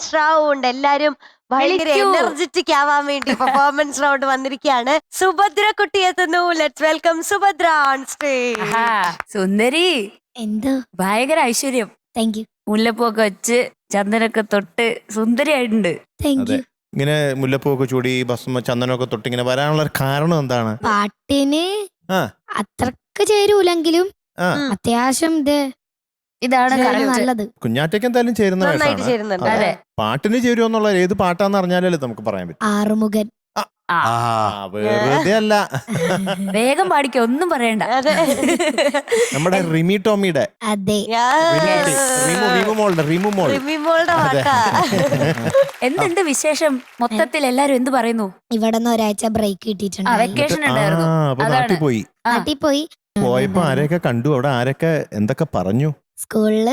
Performance round എല്ലാരും ഭയങ്കര. Energetic ആവാൻ വേണ്ടി പെർഫോമൻസ് റൗണ്ട് വന്നിരിക്കുകയാണ് സുഭദ്ര കുട്ടി എത്തുന്നു. Let's welcome Subhadra on stage സുന്ദരി. എന്തോ? ഭയങ്കര ഐശ്വര്യം. താങ്ക് യു മുല്ലപ്പൂക്കെ വെച്ച് ചന്ദനൊക്കെ തൊട്ട് സുന്ദരിയായിട്ടുണ്ട്. താങ്ക് യു ഇങ്ങനെ മുല്ലപ്പൂവൊക്കെ ചൂടി ഭസ്മ ചന്ദനൊക്കെ തൊട്ട് ഇങ്ങനെ വരാനുള്ള കാരണം എന്താണ്? പാട്ടിന് ആ. അത്രയ്ക്ക് ചേരൂലെങ്കിലും ആ. അത്യാവശ്യം ഇത് ഇതാണ്. നല്ലത്. കുഞ്ഞാറ്റയ്ക്ക് എന്തായാലും ചേരുന്ന നന്നായിട്ട് വേഷമാണ്. ചേരുന്നുണ്ട്. അതെ. അതെ. പാട്ടിന് ചേരുമെന്നുള്ള ഏത് പാട്ടാന്ന് അറിഞ്ഞാലല്ലേ നമുക്ക് പറയാൻ പറ്റും. ആറുമുഖൻ. ആ, ആ. വെറുതെ അല്ല. വേഗം പാടിക്ക ഒന്നും പറയണ്ട. അതെ. നമ്മുടെ റിമി ടോമിയുടെ. അതെ. റിമി കുട്ടി. റീമു റീമു മോളുടെ റീമു മോൾ റിമി മോളുടെ അതെ. വാക്കാ. എന്തുണ്ട് വിശേഷം? മൊത്തത്തിൽ എല്ലാരും എന്ത് പറയുന്നു? ഇവിടെ നിന്ന് ഒരാഴ്ച ബ്രേക്ക് ആ കിട്ടിയിട്ടുണ്ട് വെക്കേഷൻ ആ ഉണ്ടായിരുന്നു അപ്പൊ അതാണ്. നാട്ടിൽ പോയി. ആ. നാട്ടിൽ പോയി. പോയപ്പോ ആരെയൊക്കെ കണ്ടു? അവിടെ ആരൊക്കെ എന്തൊക്കെ പറഞ്ഞു? സ്കൂളിൽ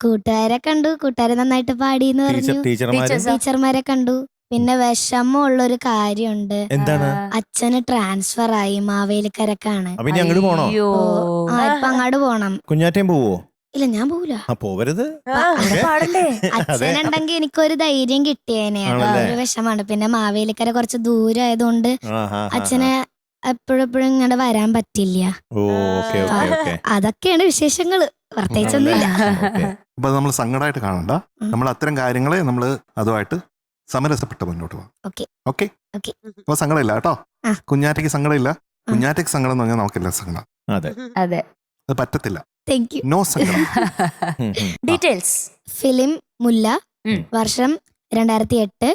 കൂട്ടുകാരെ കണ്ടു. കൂട്ടുകാരെ നന്നായിട്ട് പാടി എന്ന് പറഞ്ഞു. ടീച്ചർമാര്? ടീച്ചർമാരെ കണ്ടു. പിന്നെ വിഷമമുള്ള ഒരു കാര്യമുണ്ട്. എന്താണ്? അച്ഛന് ട്രാൻസ്ഫർ ആയി മാവേലിക്കരക്കാണ്. അപ്പൊ ഇനി അങ്ങോട്ട് പോണോ? അയ്യോ. ആ ഇപ്പൊ അങ്ങോട്ട് പോണം. കുഞ്ഞാറ്റയും പോവോ? ഇല്ല ഞാൻ പോവില്ല ആ പോവരുത്. അച്ഛനുണ്ടെങ്കിൽ എനിക്കൊരു ധൈര്യം കിട്ടിയേനെ? ഒരു വിഷമാണ് പിന്നെ മാവേലിക്കര കുറച്ച് ദൂരം ആയതുകൊണ്ട് അച്ഛനെ എപ്പോഴെപ്പോഴും ഇങ്ങോട്ട് വരാൻ പറ്റില്ല. അതൊക്കെയാണ് വിശേഷങ്ങൾ. പ്രത്യേകിച്ചൊന്നുമില്ല. അപ്പൊ നമ്മൾ സങ്കടമായിട്ട് കാണണ്ട. നമ്മൾ അത്തരം കാര്യങ്ങളെ നമ്മൾ അതുമായിട്ട് സമരസപ്പെട്ട് മുന്നോട്ട് പോകാം. ഓക്കെ. Okay. അപ്പൊ സങ്കടമില്ല കേട്ടോ. കുഞ്ഞാറ്റയ്ക്ക് സങ്കടമില്ല? കുഞ്ഞാറ്റയ്ക്ക് സങ്കടം എന്ന് പറഞ്ഞാൽ നമുക്കില്ല സങ്കടം. അതെ. അതെ. അത് പറ്റത്തില്ല. നോ സങ്കടം. ഡീറ്റെയിൽസ് ഫിലിം മുല്ല വർഷം രണ്ടായിരത്തി എട്ട്.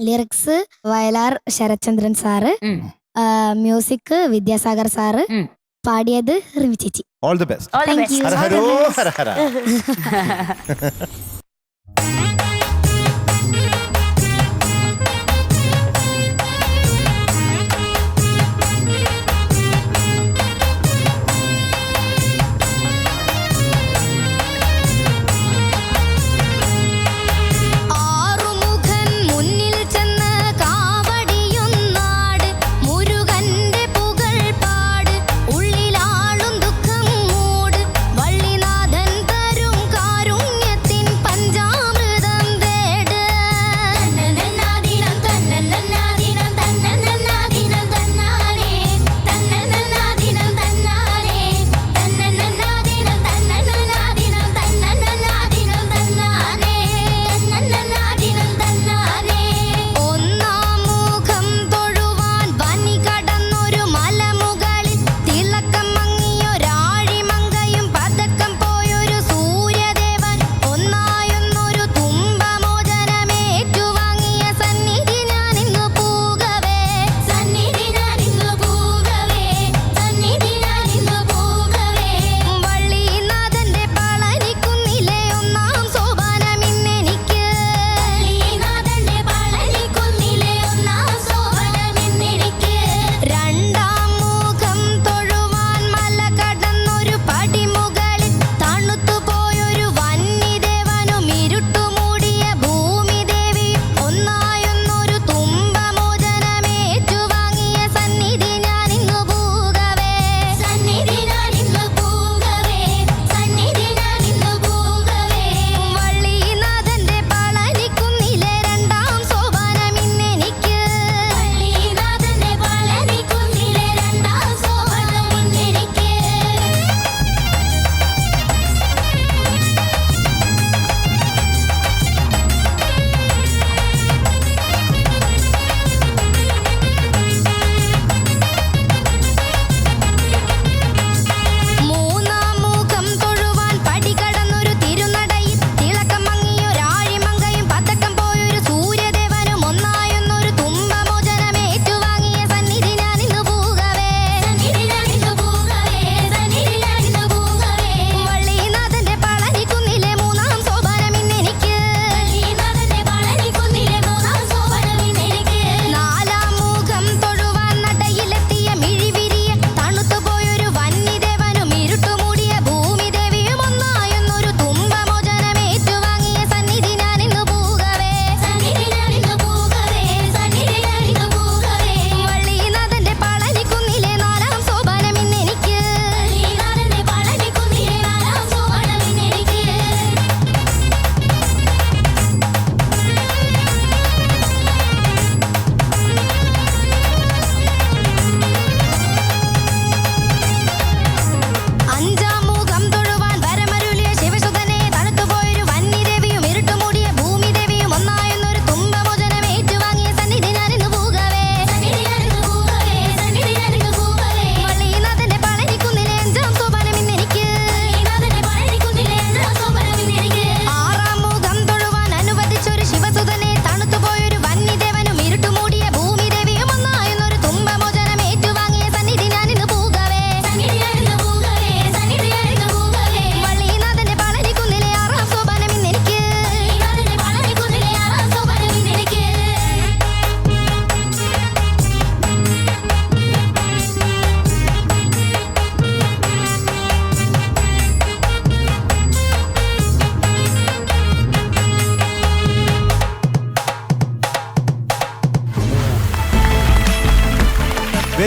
Lyrics Vayalar Sarathchandran sir. Music Vidyasagar sir. പാടിയത് റിവി ചേച്ചി. All the best all the Thank you. ഹര ഹരോ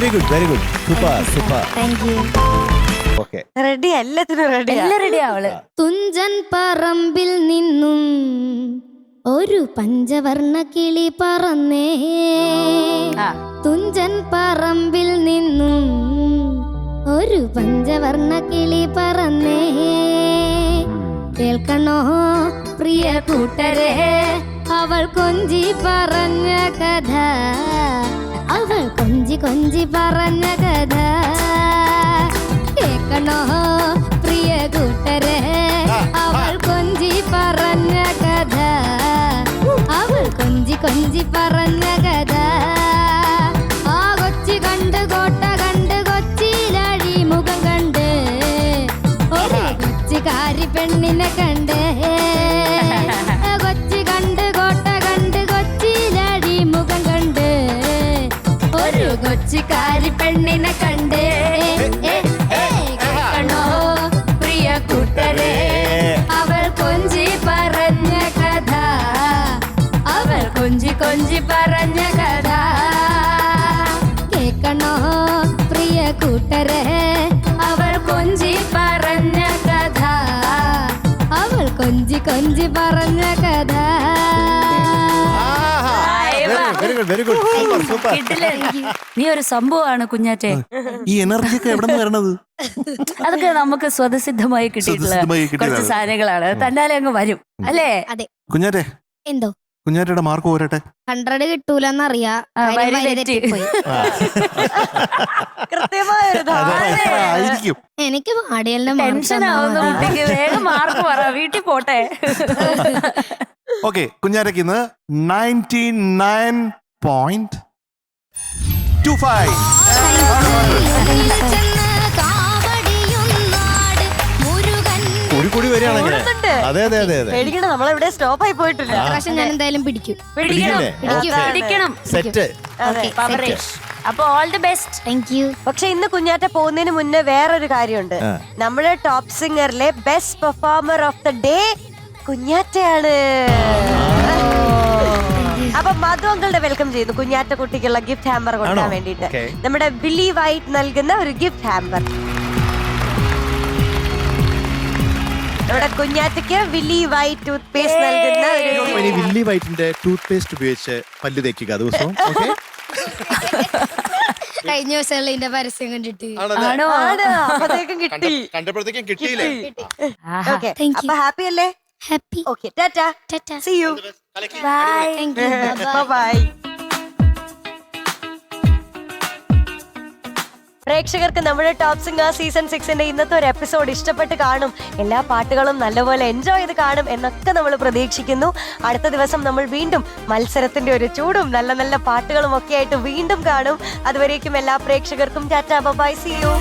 very good very good super super thank you okay ready എല്ലാത്തിനും റെഡി എല്ലാം റെഡി അവൾ. തുഞ്ചൻ പറമ്പിൽ നിന്നും ഒരു പഞ്ചവർണ കിളി പറന്നേ. തുഞ്ചൻ പറമ്പിൽ നിന്നും ഒരു പഞ്ചവർണ കിളി പറന്നേ. കേൾക്കണോ പ്രിയ കൂട്ടരെ? അവൾ കൊഞ്ചി പറഞ്ഞ കഥ. അവൾ കൊഞ്ചി കൊഞ്ചി പറഞ്ഞ കഥ. കേക്കണോ പ്രിയ കൂട്ടരെ? അവൾ കൊഞ്ചി പറഞ്ഞ കഥ. അവൾ കൊഞ്ചി കൊഞ്ചി പറഞ്ഞ കഥ. ആ കൊച്ചി കണ്ട് കോട്ട കണ്ട് കൊച്ചിയിലഴി മുഖം കണ്ട്. ഒരു കൊച്ചുകാരി പെണ്ണിനെ കണ്ട് കൊച്ചുകാരി പെണ്ണിനെ കണ്ട്. കേൾക്കണോ പ്രിയ കൂട്ടരെ? അവൾ കൊഞ്ചി പറഞ്ഞ കഥ. അവൾ കൊഞ്ചി കൊഞ്ചി പറഞ്ഞ കഥ. കേൾക്കണോ പ്രിയ കൂട്ടരെ? അവൾ കൊഞ്ചി പറഞ്ഞ കഥ. അവൾ കൊഞ്ചി കൊഞ്ചി പറഞ്ഞ കഥ. Good very good super super. കിട്ടില്ലേ? നീ ഒരു സംഭവമാണ് കുഞ്ഞാറ്റെ. ഈ എനർജി ഒക്കെ എവിടെ നിന്ന് വരണത്? അതൊക്കെ നമുക്ക് സ്വതസിദ്ധമായി കിട്ടിയിട്ടുള്ള സ്വതസിദ്ധമായി കുറച്ച് കിട്ടിയതാണ്. സാധനങ്ങളാണ്. തന്നാലേ അങ്ങ് വരും അല്ലേ? കുഞ്ഞാറ്റെ. എന്തോ? കുഞ്ഞാറ്റയുടെ മാർക്ക് പോരട്ടെ. ഹൺഡ്രഡ് കിട്ടൂലെന്നറിയാ. ആ, കാര്യം വരി വരി തെറ്റി. തെറ്റിപ്പോയി. കൃത്യമായ ഒരു ധാരണ. ആയിരിക്കും. എനിക്ക് പാടിയലിന്റെ ടെൻഷൻ ആവുന്ന കുട്ടിക്ക്. വേഗം മാർക്ക് പറ. വീട്ടിൽ പോട്ടെ. ഓക്കെ കുഞ്ഞാറ്റയ്ക്ക് ഇന്ന് ninety nine point two five കൂടി കൂടി വരികയാണെങ്കിൽ. അതെ അതെ അതെ അതെ. പേടിക്കണ്ട നമ്മളെവിടെ സ്റ്റോപ്പ് ആയി പോയിട്ടില്ല. പക്ഷെ ഞാൻ എന്തായാലും പിടിക്കും. പിടിക്കണം? Okay. പിടിക്കണം. സെറ്റ് അതെ. പവറേജ് അപ്പൊ all the best thank you പക്ഷെ ഇന്ന് കുഞ്ഞാറ്റ പോകുന്നതിന് മുന്നേ വേറൊരു കാര്യമുണ്ട്. ആ. നമ്മുടെ top സിംഗറിലെ best performer of the day കുഞ്ഞാറ്റയാണ്. അപ്പൊ മധു അങ്കളുടെ വെൽക്കം ചെയ്യുന്നു. കുഞ്ഞാറ്റ കുട്ടിക്കുള്ള ഗിഫ്റ്റ് ഹാമ്പർ കൊടുക്കാൻ വേണ്ടിയിട്ട്. വേണ്ടിട്ട് നമ്മുടെ ബിലി വൈറ്റ് നൽകുന്ന ഒരു ഗിഫ്റ്റ് ഹാമ്പർ നമ്മുടെ കുഞ്ഞാറ്റയ്ക്ക് വില്ലി വൈറ്റ് ടൂത്ത് പേസ്റ്റ് നൽകുന്ന ഒരു വില്ലി വൈറ്റിന്റെ ടൂത്ത് പേസ്റ്റ് ഉപയോഗിച്ച് പല്ല് തേക്കുക ദിവസവും ഓക്കെ കഴിഞ്ഞ ദിവസം ഇതിന്റെ പരസ്യം കണ്ടിട്ട്? ആണോ? കിട്ടി. കണ്ടപ്പോഴത്തേക്കും കിട്ടിയില്ലേ? ആഹാ. ഓക്കെ അപ്പൊ ഹാപ്പി അല്ലേ? Happy okay tata tata see you bye bye പ്രേക്ഷകർക്ക് നമ്മുടെ ടോപ്പ് സിംഗർ സീസൺ സിക്സിന്റെ ഇന്നത്തെ ഒരു എപ്പിസോഡ് ഇഷ്ടപ്പെട്ട് കാണും. എല്ലാ പാട്ടുകളും നല്ലപോലെ എൻജോയ് ചെയ്ത് കാണും എന്നൊക്കെ നമ്മൾ പ്രതീക്ഷിക്കുന്നു. അടുത്ത ദിവസം നമ്മൾ വീണ്ടും മത്സരത്തിന്റെ ഒരു ചൂടും നല്ല നല്ല പാട്ടുകളും ഒക്കെ ആയിട്ട് വീണ്ടും കാണും. അതുവരേക്കും എല്ലാ പ്രേക്ഷകർക്കും ടാറ്റാ ബൈ സി യു